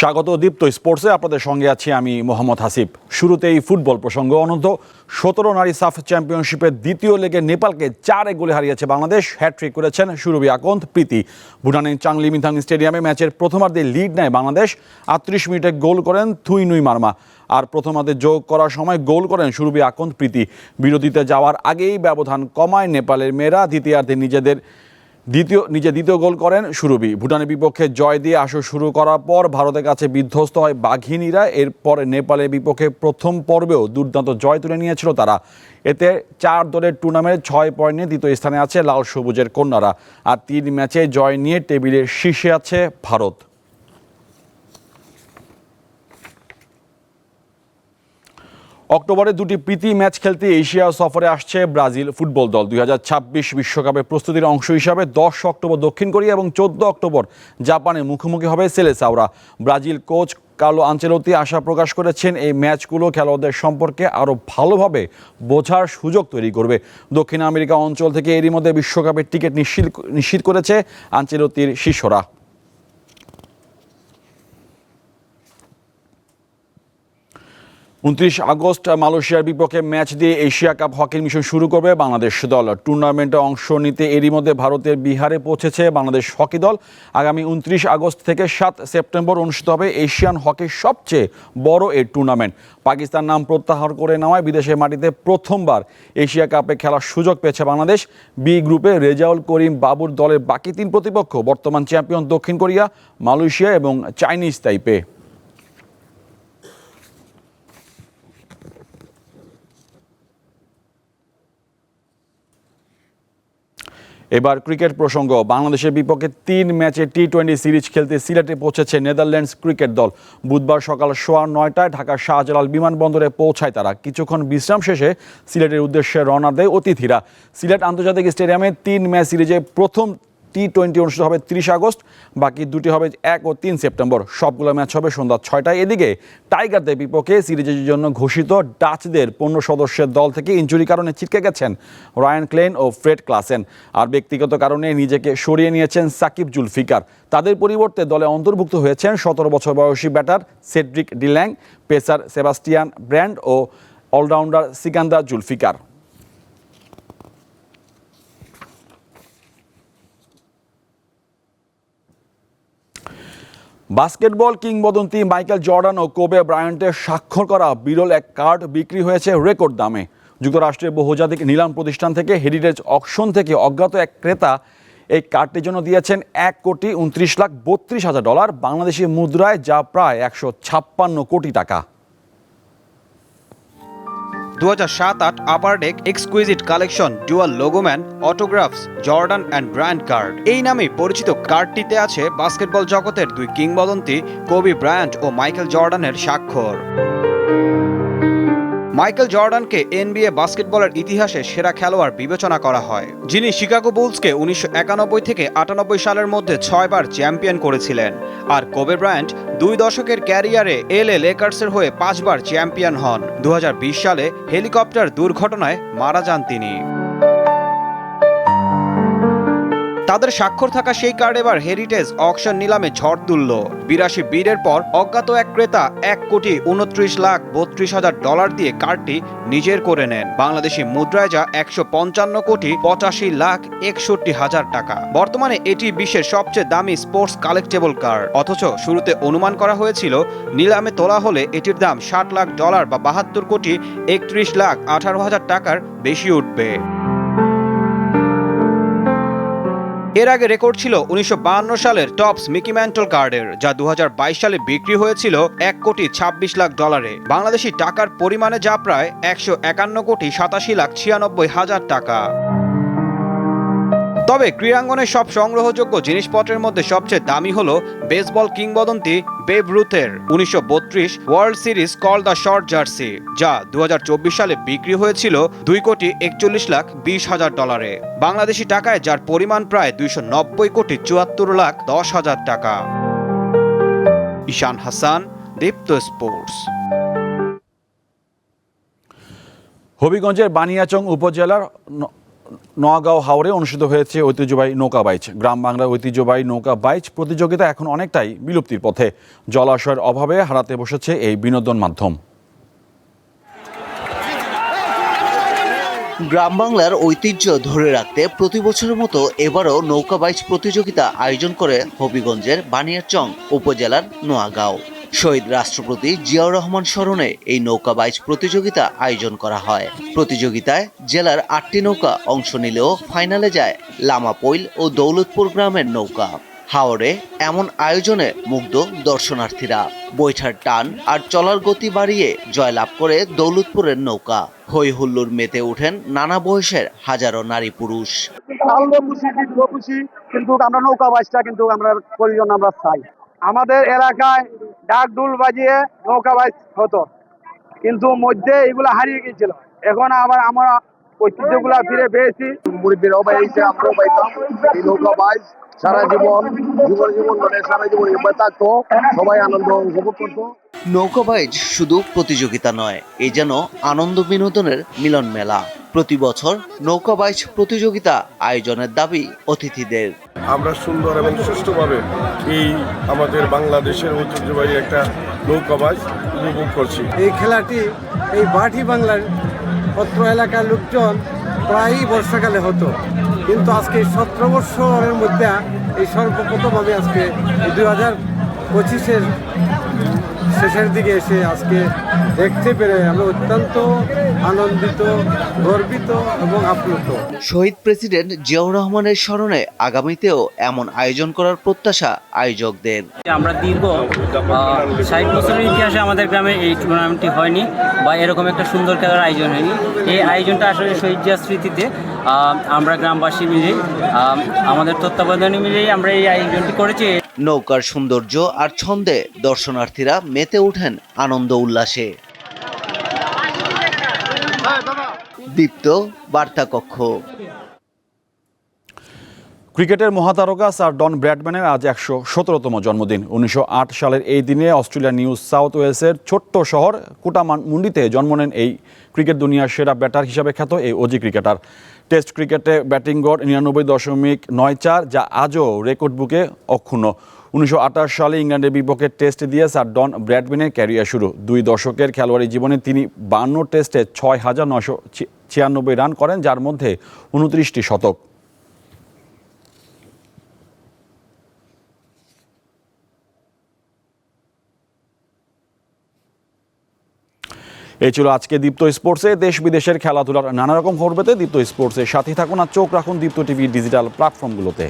স্বাগত দীপ্ত স্পোর্টসে। আপনাদের সঙ্গে আছি আমি মোহাম্মদ হাসিব। শুরুতেই ফুটবল প্রসঙ্গ অনন্ত। সতেরো নারী সাফ চ্যাম্পিয়নশিপের দ্বিতীয় লেগে নেপালকে চারে গোলে হারিয়েছে বাংলাদেশ। হ্যাট্রিক করেছেন সুরভি আকন্ত প্রীতি। ভুটানের চাংলি মিথাং স্টেডিয়ামে ম্যাচের প্রথমার্ধে লিড নেয় বাংলাদেশ। আটত্রিশ মিনিটে গোল করেন থুই নুই মার্মা। আর প্রথমার্ধে যোগ করার সময় গোল করেন সুরভি আকন্ত প্রীতি। বিরতিতে যাওয়ার আগেই ব্যবধান কমায় নেপালের মেয়েরা। দ্বিতীয়ার্ধে নিজেদের দ্বিতীয়, নিজে দ্বিতীয় গোল করেন সুরবি ভুটানের বিপক্ষে জয় দিয়ে আসর শুরু করার পর ভারতের কাছে বিধ্বস্ত হয় বাঘিনীরা। এরপর নেপালের বিপক্ষে প্রথম পর্বেও দুর্দান্ত জয় তুলে নিয়েছিল তারা। এতে চার দলের টুর্নামেন্ট ছয় পয়েন্ট নিয়ে দ্বিতীয় স্থানে আছে লাল সবুজের কন্যারা। আর তিন ম্যাচে জয় নিয়ে টেবিলের শীর্ষে আছে ভারত। অক্টোবরে দুটি প্রীতি ম্যাচ খেলতে এশিয়া সফরে আসছে ব্রাজিল ফুটবল দল। দুই বিশ্বকাপের প্রস্তুতির অংশ হিসাবে দশ অক্টোবর দক্ষিণ কোরিয়া এবং চোদ্দ অক্টোবর জাপানে মুখোমুখি হবে সেলেসাওরা। ব্রাজিল কোচ কার্লো আঞ্চেলতি আশা প্রকাশ করেছেন এই ম্যাচগুলো খেলোয়াড়দের সম্পর্কে আরও ভালোভাবে বোঝার সুযোগ তৈরি করবে। দক্ষিণ আমেরিকা অঞ্চল থেকে এরই মধ্যে বিশ্বকাপের টিকিট নিশ্চিত নিশ্চিত করেছে আঞ্চেলতির শিষ্যরা। উনত্রিশ আগস্ট মালয়েশিয়ার বিপক্ষে ম্যাচ দিয়ে এশিয়া কাপ হকির মিশন শুরু করবে বাংলাদেশ দল। টুর্নামেন্টে অংশ নিতে এরই মধ্যে ভারতের বিহারে পৌঁছেছে বাংলাদেশ হকি দল। আগামী উনত্রিশ আগস্ট থেকে সাত সেপ্টেম্বর অনুষ্ঠিত হবে এশিয়ান হকির সবচেয়ে বড় এই টুর্নামেন্ট। পাকিস্তান নাম প্রত্যাহার করে নেওয়ায় বিদেশের মাটিতে প্রথমবার এশিয়া কাপে খেলার সুযোগ পেয়েছে বাংলাদেশ। বি গ্রুপে রেজাউল করিম বাবুর দলের বাকি তিন প্রতিপক্ষ, বর্তমান চ্যাম্পিয়ন দক্ষিণ কোরিয়া, মালয়েশিয়া এবং চাইনিজ তাইপে। এবার ক্রিকেট প্রসঙ্গ, বাংলাদেশের বিপক্ষে তিন ম্যাচে টি টোয়েন্টি সিরিজ খেলতে সিলেটে পৌঁছেছে নেদারল্যান্ডস ক্রিকেট দল। বুধবার সকাল সোয়া নয়টায় ঢাকার শাহজালাল বিমানবন্দরে পৌঁছায় তারা। কিছুক্ষণ বিশ্রাম শেষে সিলেটের উদ্দেশ্যে রওনা দেয় অতিথিরা। সিলেট আন্তর্জাতিক স্টেডিয়ামে তিন ম্যাচ সিরিজে প্রথম টি টোয়েন্টি অনুষ্ঠিত হবে তিরিশ আগস্ট, বাকি দুটি হবে এক ও তিন সেপ্টেম্বর। সবগুলো ম্যাচ হবে সন্ধ্যা ছয়টায়। এদিকে টাইগারদের বিপক্ষে সিরিজের জন্য ঘোষিত ডাচদের পনেরো সদস্যের দল থেকে ইঞ্জুরি কারণে ছিটকে গেছেন রায়ান ক্লেন ও ফ্রেড ক্লাসেন। আর ব্যক্তিগত কারণে নিজেকে সরিয়ে নিয়েছেন সাকিব জুলফিকার। তাদের পরিবর্তে দলে অন্তর্ভুক্ত হয়েছেন সতেরো বছর বয়সী batter Cedric de Lange, pacer Sebastian Braat ও অলরাউন্ডার সিকান্দা জুলফিকার। বাস্কেটবল কিংবদন্তি মাইকেল জর্ডান ও কোবে ব্রায়ান্টের স্বাক্ষর করা বিরল এক কার্ড বিক্রি হয়েছে রেকর্ড দামে। যুক্তরাষ্ট্রের বহুজাতিক নিলাম প্রতিষ্ঠান থেকে হেরিটেজ অকশন থেকে অজ্ঞাত এক ক্রেতা এই কার্ডটির জন্য দিয়েছেন এক কোটি উনত্রিশ লাখ বত্রিশ হাজার ডলার বাংলাদেশি মুদ্রায় যা প্রায় একশো ছাপ্পান্ন কোটি টাকা। দু হাজার সাত আট Upper Deck exquisite collection dual logoman autographs Jordan and Bryant card এই নামে পরিচিত কার্ডটিতে আছে বাস্কেটবল জগতের দুই কিংবদন্তি কবি ব্রায়ান্ট ও মাইকেল জর্ডানের স্বাক্ষর। মাইকেল জর্ডানকে এনবিএ বাস্কেটবলের ইতিহাসে সেরা খেলোয়াড় বিবেচনা করা হয়। যিনি শিকাগো বুলসকে উনিশশো একানব্বই থেকে আটানব্বই সালের মধ্যে ছয়বার চ্যাম্পিয়ন করেছিলেন আর কোবে ব্রায়ান্ট দুই দশকের ক্যারিয়ারে এল এ লেকার্সের হয়ে পাঁচবার চ্যাম্পিয়ন হন। দু হাজার বিশ সালে হেলিকপ্টার দুর্ঘটনায় মারা যান তিনি। তাদের স্বাক্ষর থাকা সেই কার্ড এবার হেরিটেজ অকশন নিলামে ঝড় তুলল। বিরাশি বিডের পর অজ্ঞাত এক ক্রেতা এক কোটি উনত্রিশ লাখ বত্রিশ হাজার ডলার দিয়ে কার্ডটি নিজের করে নেন। বাংলাদেশি মুদ্রায় যা একশো পঞ্চান্ন কোটি পঁচাশি লাখ একষট্টি হাজার টাকা। বর্তমানে এটি বিশ্বের সবচেয়ে দামি স্পোর্টস কালেক্টেবল কার্ড। অথচ শুরুতে অনুমান করা হয়েছিল, নিলামে তোলা হলে এটির দাম ষাট লাখ ডলার বা বাহাত্তর কোটি একত্রিশ লাখ আঠারো হাজার টাকার বেশি উঠবে। এর আগে রেকর্ড ছিল উনিশশো সালের টপস মিকি ম্যান্টল কার্ডের, যা দু হাজার বাইশ সালে বিক্রি হয়েছিল এক কোটি ছাব্বিশ লাখ ডলারে। বাংলাদেশি টাকার পরিমাণে যা প্রায় একশো একান্ন কোটি সাতাশি লাখ ছিয়ানব্বই হাজার টাকা। তবে ক্রীড়াঙ্গনের সব সংগ্রহযোগ্য জিনিসপত্রের মধ্যে সবচেয়ে দামি হল বেসবল কিংবদন্তি বেব রুথের উনিশশো বত্রিশ World Series call the shot jersey যা দুহাজার চব্বিশ সালে বিক্রি হয়েছিল দুই কোটি একচল্লিশ লাখ বিশ হাজার ডলারে। বাংলাদেশি টাকায় যার পরিমাণ প্রায় দুইশো নব্বই কোটি চুয়াত্তর লাখ দশ হাজার টাকা। ঈশান হাসান, দীপ্ত স্পোর্টস। হবিগঞ্জের বানিয়াচং উপজেলার ন- নোয়াগাঁও হাওড়ে অনুষ্ঠিত হয়েছে ঐতিহ্যবাহী নৌকা বাইচ। গ্রাম বাংলার ঐতিহ্যবাহী নৌকা বাইচ প্রতিযোগিতা এখন অনেকটাই বিলুপ্তির পথে। জলাশয়ের অভাবে হারাতে বসেছে এই বিনোদন মাধ্যম। গ্রাম বাংলার ঐতিহ্য ধরে রাখতে প্রতি বছরের মতো এবারও নৌকা বাইচ প্রতিযোগিতা আয়োজন করে হবিগঞ্জের বানিয়ারচং উপজেলার নোয়াগাঁও শহীদ রাষ্ট্রপতি জিয়াউর রহমান স্মরণে এই নৌকা বাইচ প্রতিযোগিতা আয়োজন করা হয়। প্রতিযোগিতায় জেলার আটটি নৌকা অংশ নিলেও ফাইনালে যায় লামাপৈল ও দৌলতপুর গ্রামের নৌকা। হাওড়ে এমন আয়োজনে মুগ্ধ দর্শনার্থীরা। বৈঠার টান আর চলার গতি বাড়িয়ে জয়লাভ করে দৌলতপুরের নৌকা। হই হুল্লোর মেতে ওঠেন নানা বয়সের হাজারো নারী পুরুষ। কিন্তু আমরা নৌকা বাইচটা কিন্তু আমরা প্রয়োজন আমরা চাই। আমাদের এলাকায় ডাক ডুল বাজিয়ে নৌকা বাইচ হতো। কিন্তু মধ্যে এগুলো হারিয়ে গিয়েছিল। এখন আবার আমরা ঐতিহ্যগুলা ফিরে পেয়েছি। পাইতাম। এই নৌকা বাইচ সারা জীবন জীবন জীবন মানে সারা জীবন থাকতো। সবাই আনন্দ উপভোগ করতো। শুধু প্রতিযোগিতা নয় এই যেন আনন্দ বিনোদনের মিলন মেলা। প্রতি বছর নৌকা বাইচ প্রতিযোগিতা আয়োজনের দাবি অতিথিদের। আমরা সুন্দর এবং সুষ্ঠুভাবে এই আমাদের বাংলাদেশের ঐতিহ্যবাহী একটা নৌকাবাজ উপভোগ করছি। এই খেলাটি এই বাটি বাংলার অত্র এলাকার লোকজন প্রায়ই বর্ষাকালে হতো। কিন্তু আজকে সতেরো বছরের মধ্যে এই সর্বপ্রথম আমি আজকে দুই হাজার পঁচিশের শেষের দিকে এসে আজকে দেখতে পেরে আমি অত্যন্ত আনন্দিত গর্বিত এবং আপ্লুত। শহীদ প্রেসিডেন্ট জিয়াউর রহমানের স্মরণে আগামীতেও এমন আয়োজন করার প্রত্যাশা আয়োজকদের। আমরা দীর্ঘ ষাট বছরের ইতিহাসে আমাদের গ্রামে এই টুর্নামেন্টটি হয়নি বা এরকম একটা সুন্দর খেলার আয়োজন হয়নি। এই আয়োজনটা আসলে শহীদ জিয়ার স্মৃতিতে আমরা গ্রামবাসী মিলেই আহ, আমাদের তত্ত্বাবধানে মিলেই আমরা এই আয়োজনটি করেছি। নৌকার সৌন্দর্য আর ছন্দে দর্শনার্থীরা মেতে ওঠেন আনন্দ উল্লাসে। দীপ্ত বার্তা কক্ষ ক্রিকেটের মহাতারকা স্যার ডন ব্র্যাডম্যানের আজ একশো সতেরোতম জন্মদিন। উনিশশো আট সালের এই দিনে অস্ট্রেলিয়া নিউ সাউথ ওয়েলসের ছোট্ট শহর কুটামুন্ডিতে জন্ম নেন এই ক্রিকেট দুনিয়ার সেরা ব্যাটার হিসাবে খ্যাত এই অজি ক্রিকেটার। টেস্ট ক্রিকেটে ব্যাটিং গড় নিরানব্বই দশমিক নয় চার, যা আজও রেকর্ড বুকে অক্ষুণ্ণ। উনিশশো আঠাশ সালে ইংল্যান্ডের বিপক্ষে টেস্ট দিয়ে স্যার ডন ব্র্যাডম্যানের ক্যারিয়ার শুরু। দুই দশকের খেলোয়াড়ি জীবনে তিনি বান্ন টেস্টে ছয় হাজার নশো ছিয়ানব্বই রান করেন, যার মধ্যে উনত্রিশটি শতক। এই ছিল আজকে দীপ্ত স্পোর্টসে। দেশ বিদেশের খেলাধুলার নানা রকম খবর পেতে দীপ্ত স্পোর্টসের সাথে থাকুন আর চোখ রাখুন দীপ্ত টিভি ডিজিটাল প্ল্যাটফর্মগুলোতে।